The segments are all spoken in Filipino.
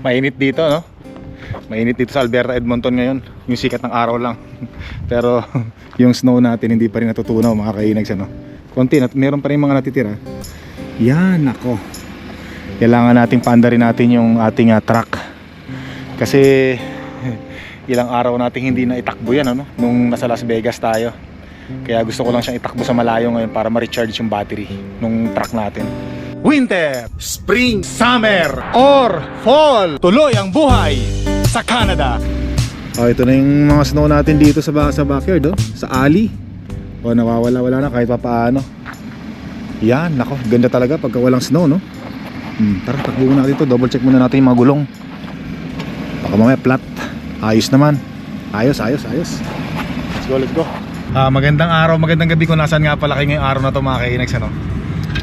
Mainit dito, no? Mainit dito sa Alberta, Edmonton ngayon. Yung sikat ng araw lang. Pero yung snow natin hindi pa rin natutunaw mga kainags, ano? Konti, nat meron pa rin mga natitira. Yan, ako. Kailangan nating paandarin natin yung ating ah, truck. Kasi ilang araw nating hindi na itakbo yan, ano? Nung nasa Las Vegas tayo. Kaya gusto ko lang siyang itakbo sa malayo ngayon para ma-recharge yung battery nung truck natin. Winter, Spring, Summer, or Fall. Tuloy ang buhay sa Canada. Oh, ito na yung mga snow natin dito sa, ba- sa backyard, oh. sa alley. O, nawawala-wala na kahit pa paano. Yan, nako, ganda talaga pagka walang snow, no? Hmm, tara, takbo muna natin ito. Double check muna natin yung mga gulong. Baka mamaya flat. Ayos naman. Ayos, ayos, ayos. Let's go, let's go. Ah, magandang araw, magandang gabi kung nasaan nga pala kayo ngayong araw na to mga kainags, ano?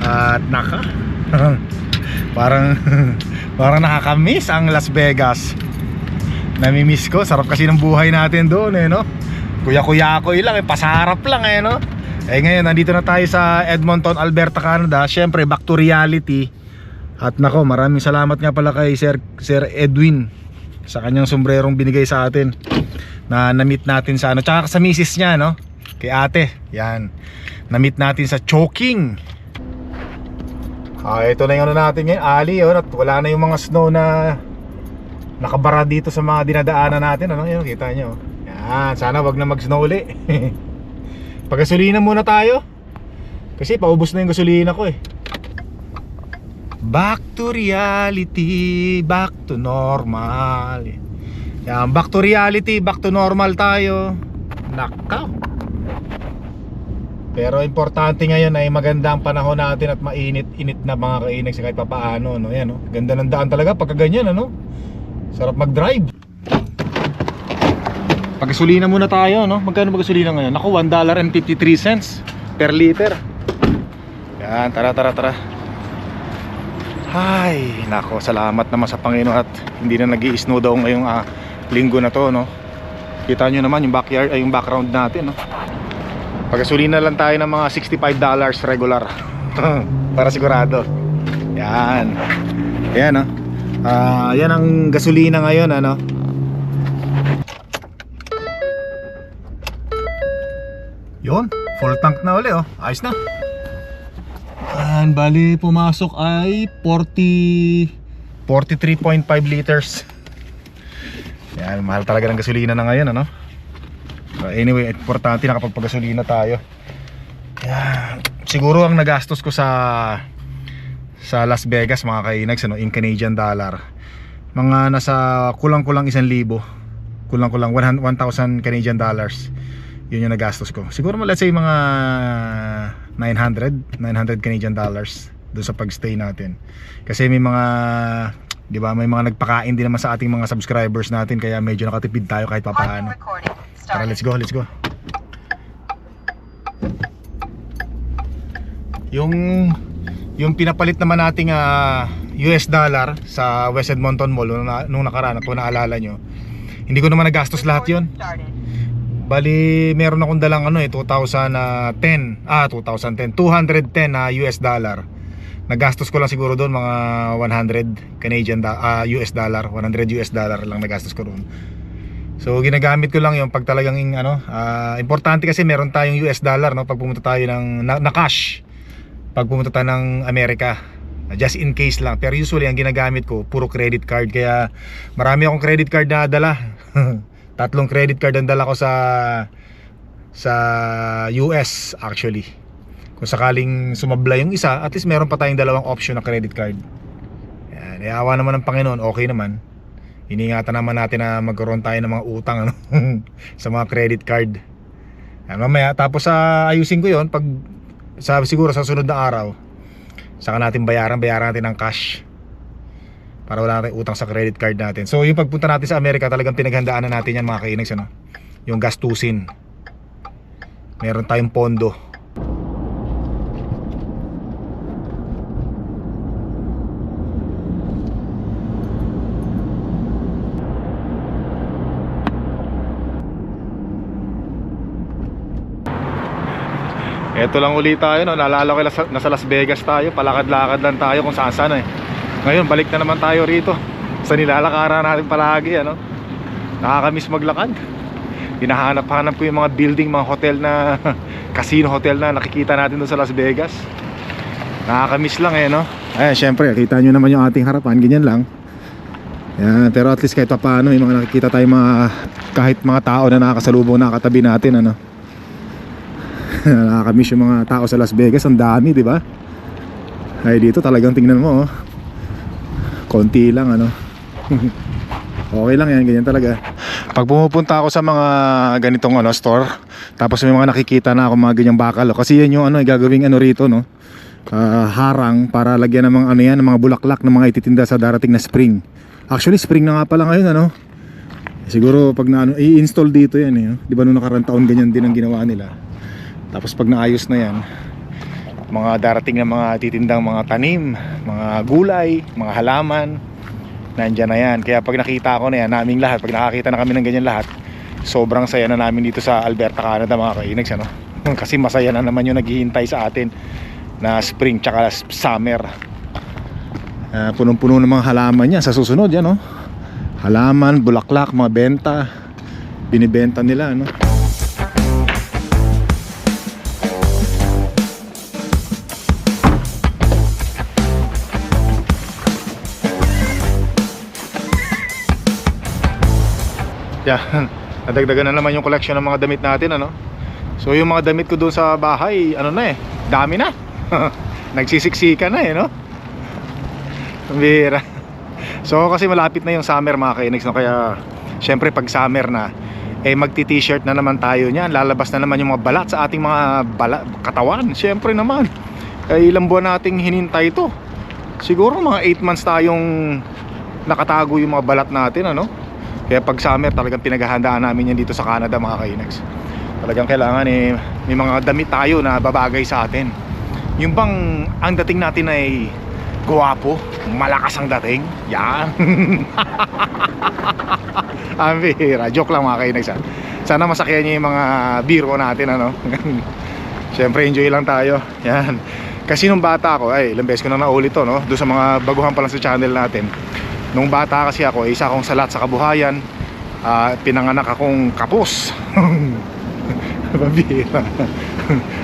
At naka. parang parang nakakamiss ang Las Vegas. Namimiss ko, sarap kasi ng buhay natin doon eh, no? Kuya-kuya ko lang, eh, pasarap lang eh, no? Eh ngayon, nandito na tayo sa Edmonton, Alberta, Canada. Siyempre, back to reality. At nako, maraming salamat nga pala kay Sir, Sir Edwin sa kanyang sombrerong binigay sa atin na na-meet natin sa ano tsaka sa misis niya no kay ate yan na-meet natin sa choking ah ito na yung ano natin ngayon ali oh, at wala na yung mga snow na nakabara dito sa mga dinadaanan natin ano yun kita nyo yan sana wag na mag snow uli pagasolina muna tayo kasi paubos na yung gasolina ko eh Back to reality, back to normal. Yan, back to reality, back to normal tayo. Nakaw. Pero importante ngayon ay maganda ang panahon natin at mainit-init na mga kainig sa kahit papaano. No? Yan, no? Ganda ng daan talaga pagka ganyan. Ano? Sarap mag-drive. Pagasolina muna tayo. No? Magkano ba gasolina ngayon? Ako, $1.53 per liter. Yan, tara, tara, tara. Ay, nako, salamat naman sa Panginoon at hindi na nag snow daw ngayong ah, linggo na to, no. Kita nyo naman yung backyard ay yung background natin, no. Pagasolina lang tayo ng mga $65 regular. Para sigurado. Yan. Yan, no. Ah, yan ang gasolina ngayon, ano. Yon, full tank na uli, oh. Ayos na. Yan, bali pumasok ay 40 43.5 liters. Yan, mahal talaga ng gasolina na ngayon, ano? But anyway, importante nakapagpagasolina tayo. Yan. Siguro ang nagastos ko sa sa Las Vegas mga kainags ano, in Canadian dollar. Mga nasa kulang-kulang 1,000. Kulang-kulang 1,000 Canadian dollars. Yun yung nagastos ko. Siguro let's say mga 900, 900 Canadian dollars doon sa pagstay natin. Kasi may mga 'di ba, may mga nagpakain din naman sa ating mga subscribers natin kaya medyo nakatipid tayo kahit papaano. Tara, let's go, let's go. Yung yung pinapalit naman nating ah, US dollar sa West Edmonton Mall nung, nung nakaraan kung naalala nyo. Hindi ko naman nagastos lahat 'yon. Bali, meron akong dalang ano eh, 2010, ah 2010, 210 na US dollar. Nagastos ko lang siguro doon mga 100 Canadian da- ah, US dollar, 100 US dollar lang nagastos ko doon. So ginagamit ko lang yung pag talagang ano, ah, importante kasi meron tayong US dollar no pag pumunta tayo ng na, na cash. Pag pumunta tayo ng Amerika. Just in case lang. Pero usually ang ginagamit ko puro credit card kaya marami akong credit card na dala. Tatlong credit card ang dala ko sa sa US actually. Kung sakaling sumabla yung isa, at least meron pa tayong dalawang option na credit card. Yan, iawa naman ng Panginoon, okay naman. Iningatan naman natin na magkaroon tayo ng mga utang ano, sa mga credit card. Yan, mamaya, tapos sa ayusin ko yon pag sa, siguro sa sunod na araw, saka natin bayaran, bayaran natin ng cash para wala tayong utang sa credit card natin. So yung pagpunta natin sa Amerika talagang pinaghandaan na natin yan mga kainags ano? Yung gastusin. Meron tayong pondo. Ito lang uli tayo, no? naalala ko nasa, Las Vegas tayo, palakad-lakad lang tayo kung saan saan eh. Ngayon, balik na naman tayo rito sa nilalakaran natin palagi ano? Nakakamiss maglakad. Hinahanap-hanap ko yung mga building mga hotel na casino hotel na nakikita natin doon sa Las Vegas. Nakakamiss lang eh no? Eh syempre kita nyo naman yung ating harapan ganyan lang. Yan, pero at least kahit pa paano may mga nakikita tayong mga kahit mga tao na nakakasalubong nakakatabi natin ano nakakamiss yung mga tao sa Las Vegas ang dami di ba? Ay dito talagang tingnan mo oh. konti lang ano. Okay lang yan ganyan talaga. Pag pumupunta ako sa mga ganitong ano store tapos may mga nakikita na ako mga ganyang bakal oh. kasi yan yung ano gagawing ano rito no? Ah, harang para lagyan ng mga ano yan ng mga bulaklak ng mga ititinda sa darating na spring. Actually spring na nga pala ngayon ano? Siguro pag na ano, i-install dito yan eh no? di ba nung nakarang taon ganyan din ang ginawa nila tapos pag naayos na yan mga darating na mga titindang mga tanim mga gulay, mga halaman nandyan na yan kaya pag nakita ko na yan naming lahat pag nakakita na kami ng ganyan lahat sobrang saya na namin dito sa Alberta, Canada mga kainags ano? kasi masaya na naman yung naghihintay sa atin na spring tsaka summer Ah, punong-puno ng mga halaman yan sa susunod yan no? halaman, bulaklak, mga benta binibenta nila no? Yan. Nadagdagan na naman yung collection ng mga damit natin ano. So yung mga damit ko doon sa bahay, ano na eh, dami na. Nagsisiksika na eh, no? Bihira. So kasi malapit na yung summer mga kainags no? Kaya syempre pag summer na eh magti-t-shirt na naman tayo niyan. Lalabas na naman yung mga balat sa ating mga bala, katawan. Syempre naman. Eh, ilang buwan nating hinintay ito. Siguro mga 8 months tayong nakatago yung mga balat natin ano. Kaya pag summer talagang pinaghahandaan namin yan dito sa Canada mga kainags. Talagang kailangan eh may mga damit tayo na babagay sa atin. Yung bang ang dating natin ay guwapo, malakas ang dating. Yan. ang. Joke lang mga kainags. ha. Sana masakyan niyo yung mga biro natin ano. Siyempre enjoy lang tayo. Yan. Kasi nung bata ako, ay ilang beses ko na naulit to no. Doon sa mga baguhan pa lang sa channel natin. Nung bata kasi ako, isa akong salat sa kabuhayan. Ah, pinanganak akong kapos. Mabira.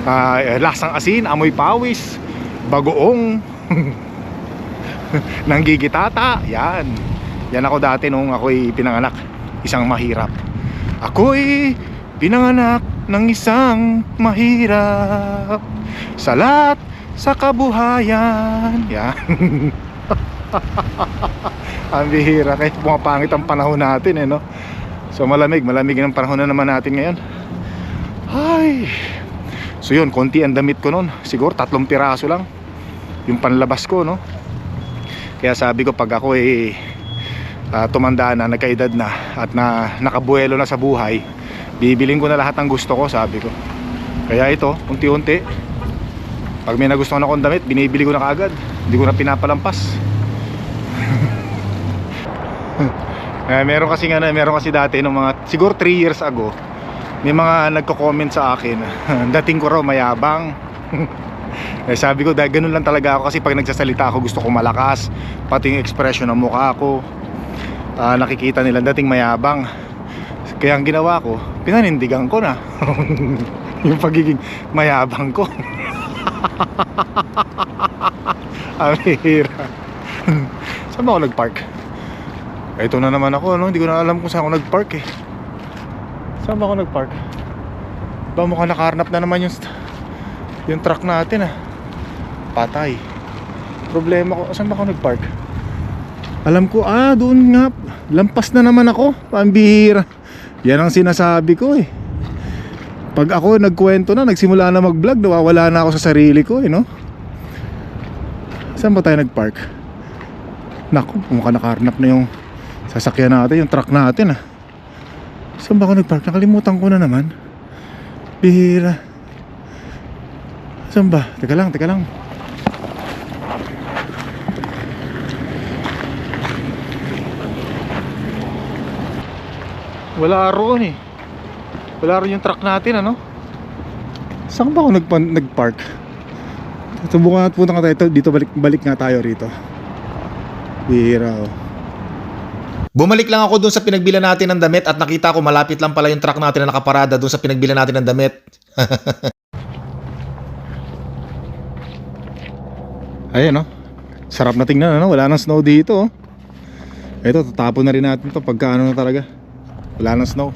Ah, lasang asin, amoy pawis, bagoong, nanggigitata. Yan. Yan ako dati nung ako'y pinanganak. Isang mahirap. Ako'y pinanganak ng isang mahirap. Salat sa kabuhayan. Yan. ang bihira. Kahit pumapangit ang panahon natin eh no? So malamig. Malamig ang panahon na naman natin ngayon. Ay! So yun. Konti ang damit ko nun. Siguro tatlong piraso lang. Yung panlabas ko no? Kaya sabi ko pag ako eh ah, tumanda na nagkaedad na at na nakabuelo na sa buhay bibiling ko na lahat ng gusto ko sabi ko. Kaya ito unti-unti pag may nagustuhan akong damit binibili ko na kaagad. Hindi ko na pinapalampas Eh, meron kasi nga meron kasi dati nung mga siguro 3 years ago may mga nagko-comment sa akin dating ko raw mayabang. Eh, sabi ko dahil ganun lang talaga ako kasi pag nagsasalita ako gusto ko malakas pati yung expression ng mukha ko ah, nakikita nila dating mayabang. Kaya ang ginawa ko pinanindigan ko na yung pagiging mayabang ko. Ang hira saan ba ako nagpark? Ito na naman ako, no? Hindi ko na alam kung saan ako nag-park eh. Saan ba ako nag-park? Ba mukhang nakaharnap na naman yung yung truck natin ah. Patay. Problema ko, saan ba ako nag-park? Alam ko, ah, doon nga. Lampas na naman ako. Pambihira. Yan ang sinasabi ko eh. Pag ako nagkwento na, nagsimula na mag-vlog, nawawala na ako sa sarili ko eh, no? Saan ba tayo nag-park? Naku, mukhang nakaharnap na yung sasakyan natin, yung truck natin ah. Saan ba ako nagpark? Nakalimutan ko na naman. Bihira. Saan ba? Teka lang, teka lang. Wala roon eh. Wala roon yung truck natin ano. Saan ba ako nagpa- nagpark? Subukan at punta nga tayo dito balik, balik nga tayo rito. Bihira oh. Bumalik lang ako doon sa pinagbilan natin ng damit at nakita ko malapit lang pala yung truck natin na nakaparada doon sa pinagbilan natin ng damit. Ayan oh. Sarap na tingnan ano, wala nang snow dito oh. Ito, tatapon na rin natin to pagka ano na talaga. Wala nang snow.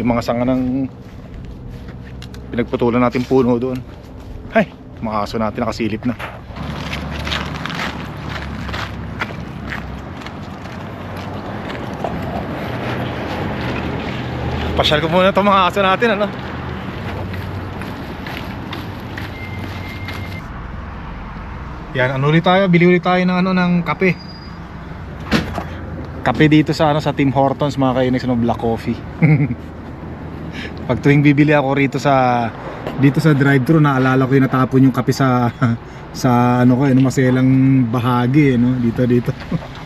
Yung mga sanga ng pinagputulan natin puno doon. Ay, mga aso natin nakasilip na. Pasyal ko muna itong mga aso natin ano. Yan, ano ulit tayo? Bili ulit tayo ng ano ng kape. Kape dito sa ano sa Tim Hortons mga kainis ng black coffee. Pag tuwing bibili ako rito sa dito sa drive-thru naalala ko yung natapon yung kape sa sa ano ko, ano maselang bahagi eh, no? dito dito.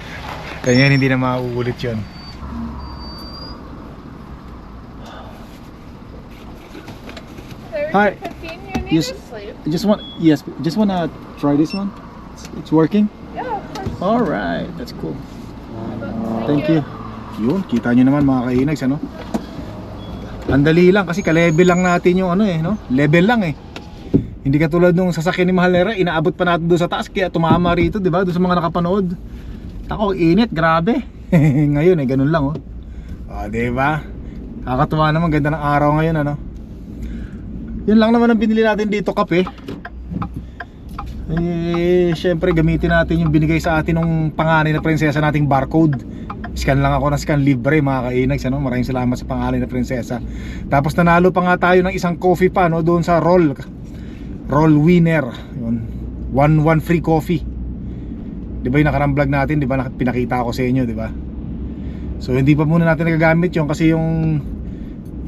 Kaya hindi na mauulit 'yon. Hi. You Yes. to sleep. I just want yes, just want to try this one. It's, it's working. Yeah, of course. All right, that's cool. Thank you. Yun, kita nyo naman mga kainags, ano? Ang dali lang kasi ka-level lang natin yung ano eh, no? Level lang eh. Hindi katulad nung sasakyan ni Mahalera, inaabot pa natin doon sa taas kaya tumama rito, di ba? Doon sa mga nakapanood. Tako, init, grabe. ngayon eh, ganun lang oh. Oh, di ba? Kakatuwa naman, ganda ng araw ngayon, ano? Yun lang naman ang binili natin dito, kape. Eh, syempre gamitin natin yung binigay sa atin ng panganay na prinsesa nating barcode. Scan lang ako ng scan libre mga kainags ano? Maraming salamat sa pangalan na prinsesa. Tapos nanalo pa nga tayo ng isang coffee pa no doon sa roll. Roll winner. Yun. One one free coffee. 'Di ba yung nakarang vlog natin, 'di ba nak- pinakita ko sa inyo, 'di ba? So hindi pa muna natin nagagamit yung kasi yung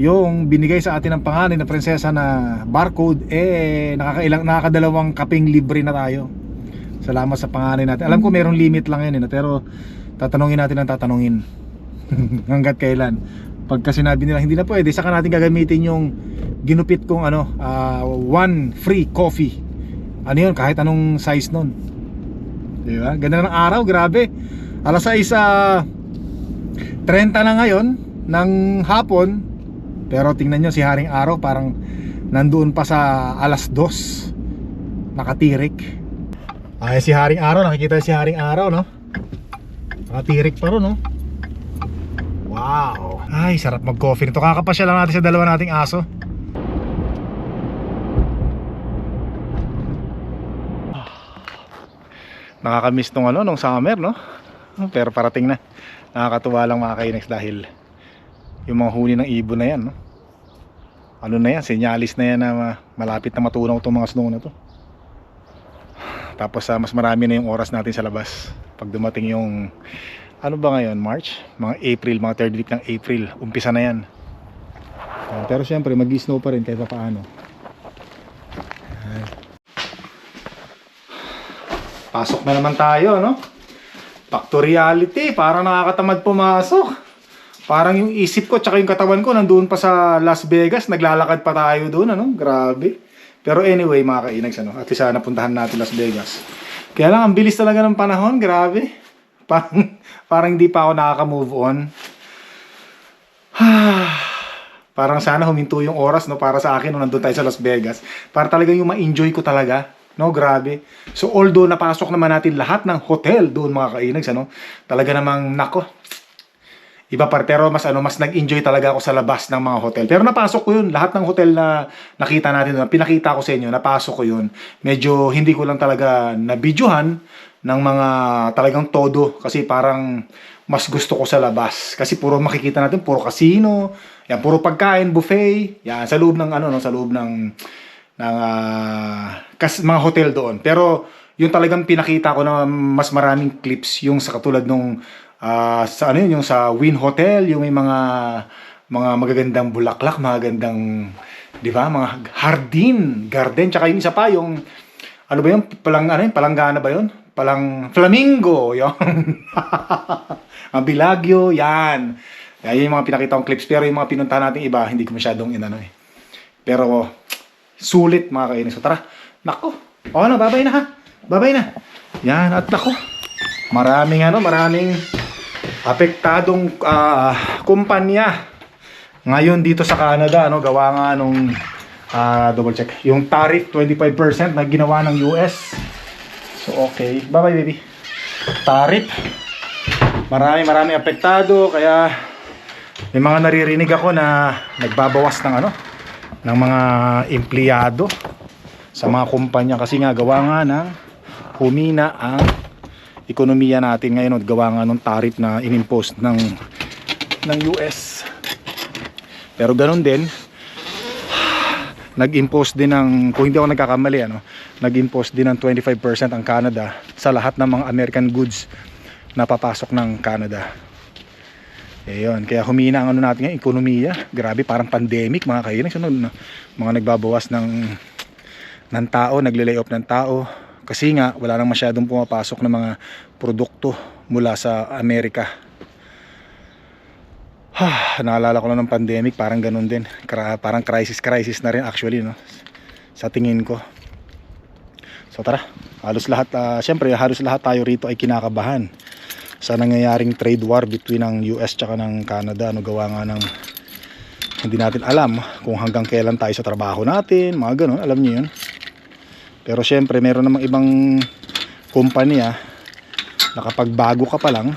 yung binigay sa atin ng pangalan na prinsesa na barcode eh nakakailang nakakadalawang kaping libre na tayo. Salamat sa pangalan natin. Alam ko merong limit lang yun eh, pero tatanungin natin ang tatanungin. Hanggat kailan. Pagka sinabi nila hindi na pwede, saka natin gagamitin yung ginupit kong ano, ah, one free coffee. Ano yun, kahit anong size nun. Di ba? Ganda ng araw, grabe. Alas 6 ah, 30 na ngayon ng hapon pero tingnan nyo si Haring Araw parang nandoon pa sa alas 2 Nakatirik. Ay si Haring Araw, nakikita si Haring Araw no? Nakatirik pa ron no? Wow. Ay sarap mag coffee nito. Kakapasya lang natin sa dalawa nating aso. Nakakamiss nung ano, nung summer no? Pero parating na. Nakakatuwa lang mga kainex dahil yung mga huni ng ibon na yan no? ano na yan, senyalis na yan na ma- malapit na matunaw itong mga snow na to. Tapos ah, mas marami na yung oras natin sa labas. Pag dumating yung ano ba ngayon, March? mga April, mga third week ng April. Umpisa na yan. Ah, pero syempre mag snow pa rin kahit pa paano pasok na naman tayo no? back to reality. Parang nakakatamad pumasok Parang yung isip ko tsaka yung katawan ko nandoon pa sa Las Vegas, naglalakad pa tayo doon, ano? Grabe. Pero anyway, mga kainags, ano? At least ah, napuntahan natin Las Vegas. Kaya lang, ang bilis talaga ng panahon, grabe. Parang, parang hindi pa ako nakaka-move on. parang sana huminto yung oras, no? Para sa akin, nung nandun tayo sa Las Vegas. Para talagang yung ma-enjoy ko talaga. No, grabe. So, although napasok naman natin lahat ng hotel doon, mga kainags, ano? Talaga namang, nako, Iba pa pero mas ano mas nag-enjoy talaga ako sa labas ng mga hotel. Pero napasok ko 'yun, lahat ng hotel na nakita natin doon, pinakita ko sa inyo, napasok ko 'yun. Medyo hindi ko lang talaga nabidyohan ng mga talagang todo kasi parang mas gusto ko sa labas. Kasi puro makikita natin puro casino, yan puro pagkain, buffet, yan sa loob ng ano no, sa loob ng ng ah, kas, mga hotel doon. Pero yung talagang pinakita ko na mas maraming clips yung sa katulad nung ah, sa ano yun, yung sa Win Hotel, yung may mga mga magagandang bulaklak, mga gandang 'di ba, mga hardin, garden, tsaka yung isa pa yung ano ba yun? Palang ano yun? Palanggana ba yun? Palang flamingo, yun. Ang bilagyo, yan. Yan yung mga pinakita kong clips. Pero yung mga pinuntahan natin iba, hindi ko masyadong inano eh. Pero, sulit mga kainis. So tara, nako. O ano, babay na ha. Babay na. Yan, at nako. Maraming ano, maraming apektadong ah, kumpanya ngayon dito sa Canada no gawa nga nung ah, double check. Yung tariff 25% na ginawa ng US so okay. Bye bye baby. Tariff. Marami marami apektado. Kaya may mga naririnig ako na nagbabawas ng ano ng mga empleyado sa mga kumpanya. Kasi nga gawa nga ng humina ang ekonomiya natin ngayon gawa nga ng tariff na inimpost ng ng US. Pero ganun din nag-impose din ng kung hindi ako nagkakamali ano, nag-impose din ng 25% ang Canada sa lahat ng mga American goods na papasok ng Canada. Eh yun, kaya humina ang ano natin ngayon, ekonomiya. Grabe, parang pandemic mga kainis. Ano, mga nagbabawas ng ng tao, nagle-lay off ng tao. Kasi nga, wala nang masyadong pumapasok ng mga produkto mula sa Amerika. Ha, naalala ko lang ng pandemic, parang ganun din. Parang crisis-crisis na rin actually, no? Sa tingin ko. So tara, halos lahat, ah, syempre halos lahat tayo rito ay kinakabahan sa nangyayaring trade war between ng US tsaka ng Canada. Ano gawa nga ng hindi natin alam kung hanggang kailan tayo sa trabaho natin, mga ganun, alam niyo yun. Pero syempre, meron namang ibang kumpanya na kapag bago ka pa lang,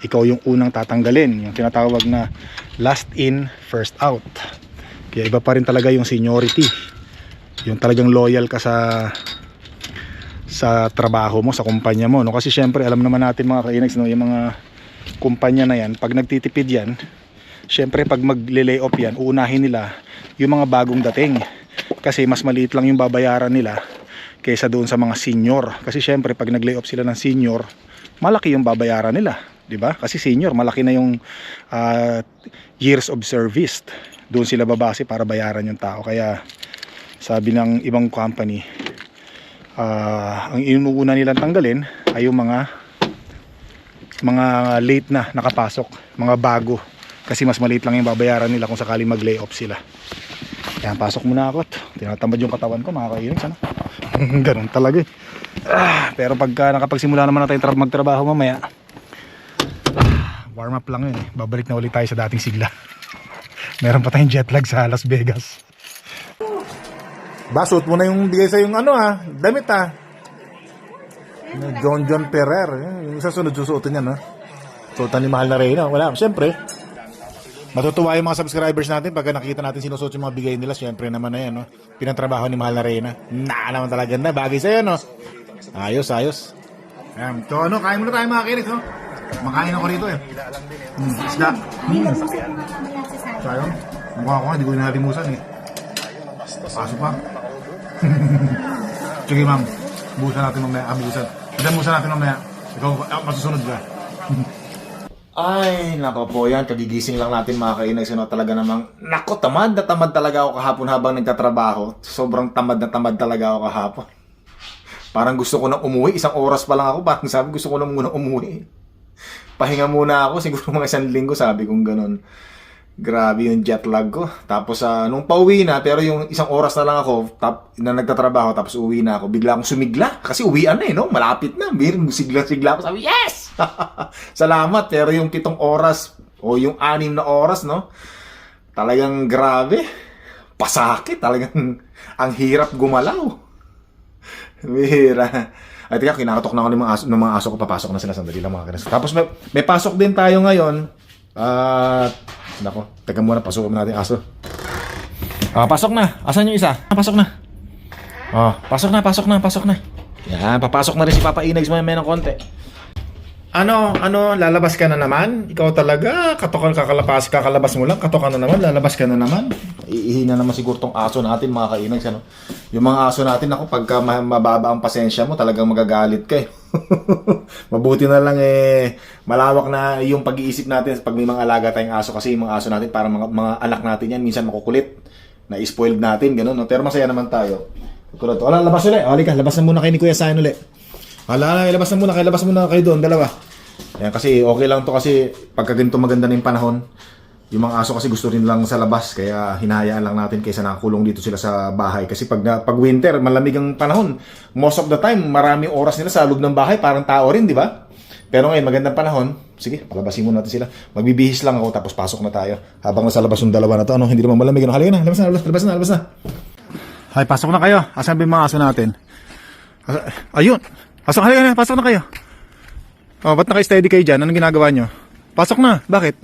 ikaw yung unang tatanggalin. Yung tinatawag na last in, first out. Kaya iba pa rin talaga yung seniority. Yung talagang loyal ka sa sa trabaho mo, sa kumpanya mo. No? Kasi syempre, alam naman natin mga kainags, no? yung mga kumpanya na yan, pag nagtitipid yan, syempre pag magle-lay off yan, uunahin nila yung mga bagong dating. Kasi mas maliit lang yung babayaran nila kaysa doon sa mga senior. Kasi syempre pag nag-lay off sila ng senior, malaki yung babayaran nila, 'di ba? Kasi senior, malaki na yung ah, years of service. Doon sila babase para bayaran yung tao. Kaya sabi ng ibang company, ah, ang inuuna nilang tanggalin ay yung mga mga late na nakapasok, mga bago. Kasi mas maliit lang yung babayaran nila kung sakaling mag-lay off sila. Kaya pasok muna ako. Tinatamad yung katawan ko, mga kainis, ano? Ganun talaga eh. Ah, pero pagka nakapagsimula naman na tra- magtrabaho mamaya, ah, warm up lang yun eh. Babalik na ulit tayo sa dating sigla. Meron pa tayong jet lag sa Las Vegas. Ba, suot mo na yung bigay sa yung ano ha, damit ha. John John Ferrer. Yung isa sunod susuotin yan ha. Suotan ni Mahal na Reyna. Wala, siyempre. Matutuwa yung mga subscribers natin pagka nakita natin sinusuot yung mga bigay nila. Siyempre naman na yan, no? Pinatrabaho ni Mahal na Reyna. Na naman talaga na. Bagay sa'yo, no? Ayos, ayos. Ayan. So, ano, kain muna tayo mga kinis, no? Makain ako rito, eh. Hmm, isda. Hmm. Sayang. Mukha ko hindi ko nalimusan, eh. Paso pa. Sige, ma'am. Busan natin mamaya. Ah, busan. Ilan busan natin mamaya. Ikaw, ah, masusunod ka. Ay, nako po yan. Kagigising lang natin mga kainay. Sino talaga namang, nako, tamad na tamad talaga ako kahapon habang nagtatrabaho. Sobrang tamad na tamad talaga ako kahapon. Parang gusto ko nang umuwi. Isang oras pa lang ako. Parang sabi, gusto ko nang muna umuwi. Pahinga muna ako. Siguro mga isang linggo sabi kong ganun. Grabe yung jet lag ko. Tapos ah, nung pauwi na, pero yung isang oras na lang ako tap, na nagtatrabaho, tapos uwi na ako, bigla akong sumigla. Kasi uwian na eh, no? Malapit na. Sigla-sigla ako. Sabi, yes! Salamat. Pero yung pitong oras, o yung anim na oras, no? Talagang grabe. Pasakit. Talagang ang hirap gumalaw. Bihira. Ay, teka, kinakatok na ako ng mga aso, ng mga aso ko. Papasok na sila. Sandali lang mga kanas. Tapos may, may pasok din tayo ngayon. At, nako, teka muna, pasok natin aso. Ah, pasok na. Asan yung isa? Ah, pasok na. Oh, pasok na, pasok na, pasok na. Yan, papasok na rin si Papa Inags mamaya ng konti. Ano, ano, lalabas ka na naman? Ikaw talaga, katokan kakalabas, kakalabas mo lang, katokan na naman, lalabas ka na naman. Iihi na naman siguro tong aso natin, mga kainags, ano? Yung mga aso natin, ako, pagka ma- mababa ang pasensya mo, talagang magagalit ka eh. Mabuti na lang eh, malawak na yung pag-iisip natin pag may mga alaga tayong aso kasi yung mga aso natin, parang mga, mga anak natin yan, minsan makukulit, na spoiled natin, gano'n, no? Pero masaya naman tayo. Tulad, wala, labas ulit. Halika, labas na muna kayo ni Kuya Sayan ulit. Wala na, labas na muna kayo, labas muna kayo doon, dalawa. Yan, kasi okay lang to kasi pagka ganito maganda na yung panahon, yung mga aso kasi gusto rin lang sa labas, kaya hinahayaan lang natin kaysa nakakulong dito sila sa bahay. Kasi pag, pag winter, malamig ang panahon. Most of the time, maraming oras nila sa loob ng bahay, parang tao rin, di ba? Pero ngayon, magandang panahon. Sige, palabasin muna natin sila. Magbibihis lang ako tapos pasok na tayo. Habang nasa labas yung dalawa na to, ano, hindi naman malamig. Ano, halika na, labas na, labas, labas na, labas na. Hay, pasok na kayo. Asan ba yung mga aso natin? Ayun. Pasok, halika na, pasok na kayo. Oh, ba't naka-steady kayo dyan? Anong ginagawa nyo? Pasok na. Bakit?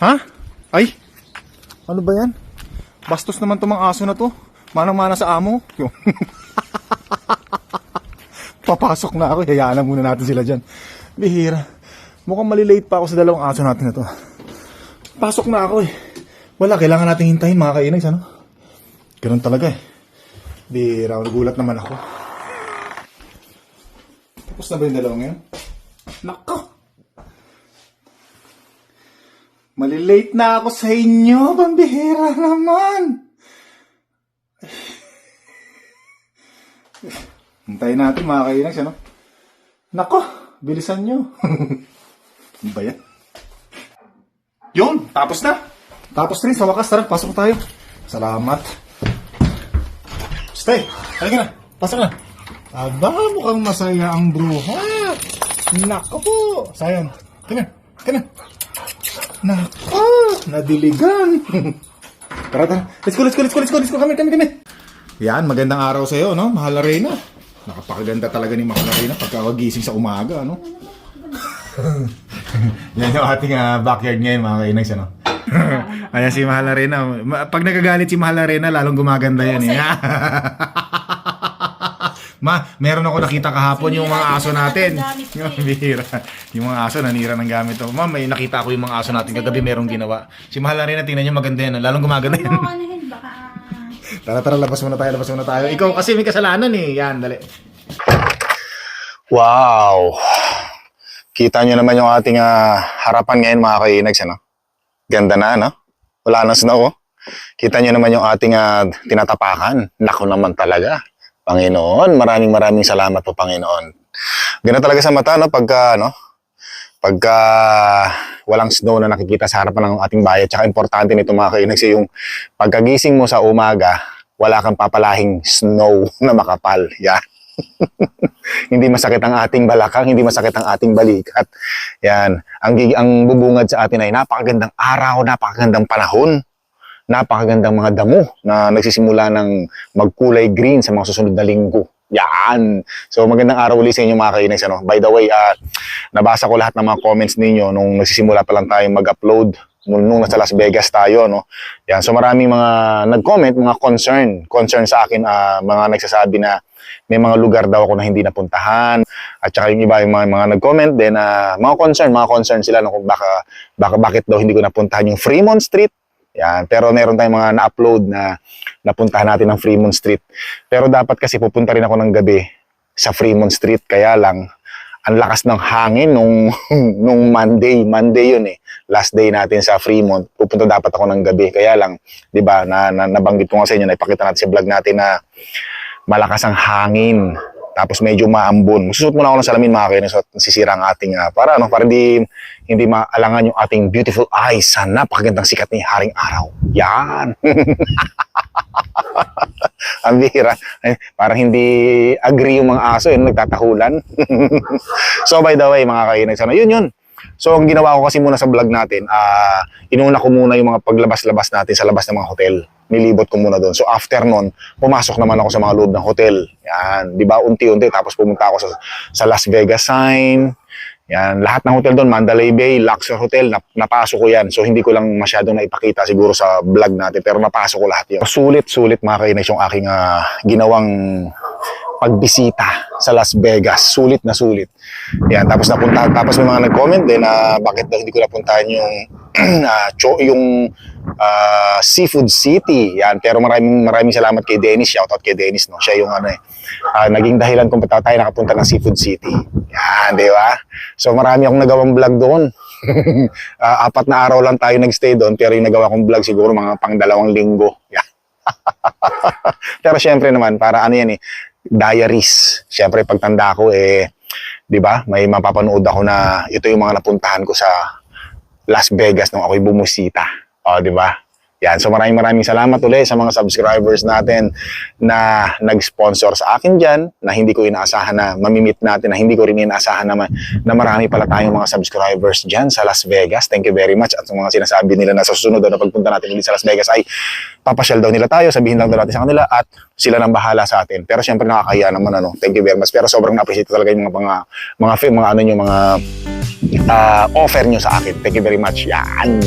Ha? Ay? Ano ba yan? Bastos naman itong mga aso na to. Manang-mana sa amo. Papasok na ako. Hayaan na muna natin sila dyan. Bihira. Mukhang malilate pa ako sa dalawang aso natin na to. Pasok na ako eh. Wala, kailangan natin hintayin mga kainags, ano? Ganun talaga eh. Bihira, nagulat naman ako. Tapos na ba yung dalawang ngayon? Nako! Malilate na ako sa inyo, pambihira naman! Hintayin natin mga kainags, ano? Nako, bilisan nyo. ano ba yan? Yun, tapos na. Tapos rin, sa wakas, tara, pasok tayo. Salamat. Stay, halika na, pasok na. Aba, mukhang masaya ang bruha. Nako po, sayang. Kaya, kaya. Nako, nadiligan. tara, tara. Let's go, let's go, let's go, let's go, let's go. Kami, kami, kami. Yan, magandang araw sa iyo, no? Mahal na Reyna. Napakaganda talaga ni Mahal na Reyna pagkagising sa umaga, no? Yan yung ating ah, backyard ngayon, mga kainags, ano? Ayan si Mahal na Reyna. Ma- Pag nagagalit si Mahal na Reyna, lalong gumaganda yan, eh. Ma, meron ako nakita kahapon yung mga aso natin. Yung bihira. Yung mga aso nanira ng gamit to. Ma, may nakita ko yung mga aso natin kagabi merong ginawa. Si Mahal na Reyna, tingnan nyo maganda yan. Lalong gumaganda yan. Ano ano. Tara, tara, labas muna tayo, labas muna tayo. Ikaw kasi may kasalanan eh. Yan, dali. Wow! Kita nyo naman yung ating ah, harapan ngayon mga kainags, ano? Ganda na, no? Wala nang snow, oh. Kita nyo naman yung ating ah, tinatapakan. Nako naman talaga. Panginoon, maraming maraming salamat po, Panginoon. Ganda talaga sa mata, no? Pagka, no? Pagka walang snow na nakikita sa harapan ng ating bayan. Tsaka importante nito mga kainags, yung pagkagising mo sa umaga, wala kang papalahing snow na makapal. Yan hindi masakit ang ating balakang, hindi masakit ang ating balikat. Yan. Ang, ang bubungad sa atin ay napakagandang araw, napakagandang panahon, napakagandang mga damo na nagsisimula ng magkulay green sa mga susunod na linggo. Yan. So magandang araw ulit sa inyo mga kainags. Ano? By the way, ah, nabasa ko lahat ng mga comments ninyo nung nagsisimula pa lang tayo mag-upload nung nasa Las Vegas tayo, no? Yan. So maraming mga nag-comment, mga concern, concern sa akin, ah, mga nagsasabi na may mga lugar daw ako na hindi napuntahan at saka yung iba yung mga, mga nag-comment din na mga concern, mga concern sila no, kung baka, baka bakit daw hindi ko napuntahan yung Fremont Street. Yan, pero meron tayong mga na-upload na napuntahan natin ng Fremont Street. Pero dapat kasi pupunta rin ako ng gabi sa Fremont Street kaya lang ang lakas ng hangin nung nung Monday, Monday yun eh. Last day natin sa Fremont. Pupunta dapat ako ng gabi. Kaya lang, 'di ba, na, na nabanggit ko nga sa inyo, naipakita natin sa vlog natin na malakas ang hangin. Tapos medyo maambon. Susuot muna ako ng salamin mga kainis at sisira ang ating ah, para ano, para hindi hindi maalangan yung ating beautiful eyes sa napakagandang sikat ni Haring Araw. Yan. ang bihira. Parang hindi agree yung mga aso, yun, nagtatahulan. so by the way, mga kainis, ano, yun yun. So ang ginawa ko kasi muna sa vlog natin, ah inuna ko muna yung mga paglabas-labas natin sa labas ng mga hotel. Nilibot ko muna doon. So after nun, pumasok naman ako sa mga loob ng hotel. Yan, 'di ba? Unti-unti tapos pumunta ako sa sa Las Vegas sign. Yan, lahat ng hotel doon, Mandalay Bay, Luxor Hotel, nap napasok ko yan. So hindi ko lang masyadong naipakita siguro sa vlog natin, pero napasok ko lahat yan. Sulit, sulit mga kainis yung aking ah, ginawang pagbisita sa Las Vegas. Sulit na sulit. Yan, tapos napunta, tapos may mga nag-comment din na bakit daw hindi ko napuntahan yung cho, yung ah, Seafood City. Yan, pero maraming maraming salamat kay Dennis. Shoutout kay Dennis, no. Siya yung ano eh, ah, naging dahilan kung ba't tayo nakapunta ng Seafood City. Yan, di ba? So marami akong nagawang vlog doon. Ah, apat na araw lang tayo nagstay doon, pero yung nagawa kong vlog siguro mga pang dalawang linggo. Yan. pero syempre naman, para ano yan eh, diaries. Syempre pagtanda ko eh, 'di ba? May mapapanood ako na ito yung mga napuntahan ko sa Las Vegas nung ako'y bumusita. O, 'di ba? Yan, so maraming maraming salamat ulit sa mga subscribers natin na nag-sponsor sa akin dyan, na hindi ko inaasahan na mamimit natin, na hindi ko rin inaasahan na, na marami pala tayong mga subscribers dyan sa Las Vegas. Thank you very much. At mga sinasabi nila na sa susunod daw na pagpunta natin ulit sa Las Vegas ay papasyal daw nila tayo, sabihin lang daw natin sa kanila at sila nang bahala sa atin. Pero syempre nakakahiya naman ano. Thank you very much. Pero sobrang na-appreciate talaga yung mga mga mga film, mga ano yung mga ah, offer nyo sa akin. Thank you very much. Yan.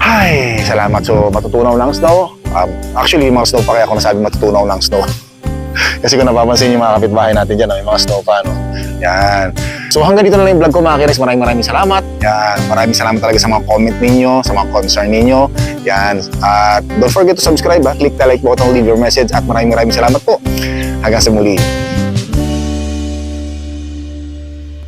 Ay, salamat. So, matutunaw lang snow. Um, actually, yung mga snow pa kaya ako nasabi matutunaw lang snow. Kasi kung napapansin yung mga kapitbahay natin dyan, may mga snow pa, no? Yan. So hanggang dito na lang yung vlog ko mga kiris. Maraming maraming salamat. Yan. Maraming salamat talaga sa mga comment ninyo, sa mga concern ninyo. Yan. At don't forget to subscribe ha. Click the like button, leave your message. At maraming maraming salamat po. Hanggang sa muli.